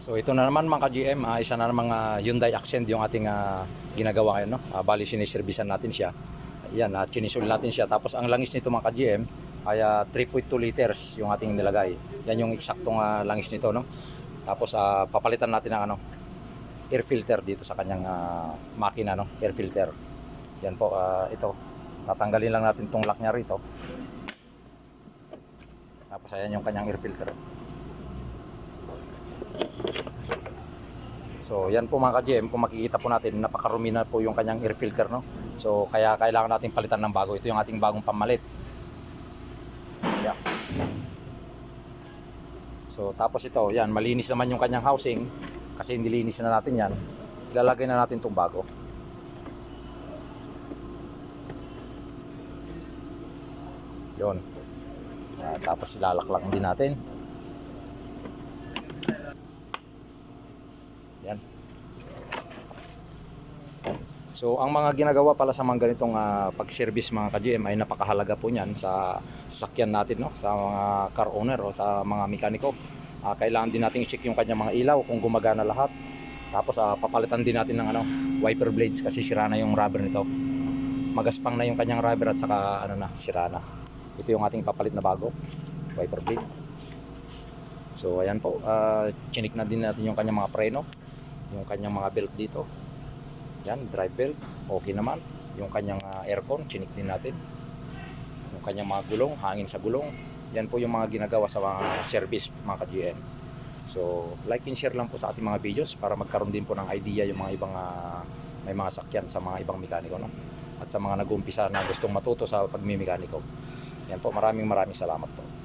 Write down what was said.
So ito na naman mga ka-GM, ah, isa na naman ah, Hyundai Accent yung ating ah, ginagawa ngayon. No? Ah, bali siniservisan natin siya. Yan, uh, chinisul natin siya. Tapos ang langis nito mga ka-GM ay ah, 3.2 liters yung ating nilagay. Yan yung eksaktong ah, langis nito. No? Tapos ah, papalitan natin ng ano, air filter dito sa kanyang ah, makina. No? Air filter. Yan po, ah, ito. Tatanggalin lang natin tong lock niya rito. Tapos ayan yung kanyang air filter. So yan po mga ka-GM, kung makikita po natin, napakarumi na po yung kanyang air filter. No? So kaya kailangan natin palitan ng bago. Ito yung ating bagong pamalit. Yeah. So tapos ito, yan, malinis naman yung kanyang housing. Kasi nilinis na natin yan. Ilalagay na natin itong bago. Yun. Ah, tapos ilalaklang din natin. Yan. So, ang mga ginagawa pala sa mga ganitong ah, pag-service mga ka-GM ay napakahalaga po niyan sa sasakyan natin, no? sa mga car owner o sa mga mekaniko. Ah, kailangan din natin i-check yung kanyang mga ilaw kung gumagana lahat. Tapos ah, papalitan din natin ng ano, wiper blades kasi sira na yung rubber nito. Magaspang na yung kanyang rubber at saka ano na, sira na. Ito yung ating papalit na bago, wiper blade. So ayan po, ah, chinik na din natin yung kanyang mga preno, yung kanyang mga belt dito. Yan, drive belt, okay naman. Yung kanyang ah, aircon, chinik din natin. Yung kanyang mga gulong, hangin sa gulong. Yan po yung mga ginagawa sa mga service mga ka-GM. So, like and share lang po sa ating mga videos para magkaroon din po ng idea yung mga ibang ah, may mga sakyan sa mga ibang mekaniko no? at sa mga nag-uumpisa na gustong matuto sa pagmimikaniko. Yan po, maraming maraming salamat po.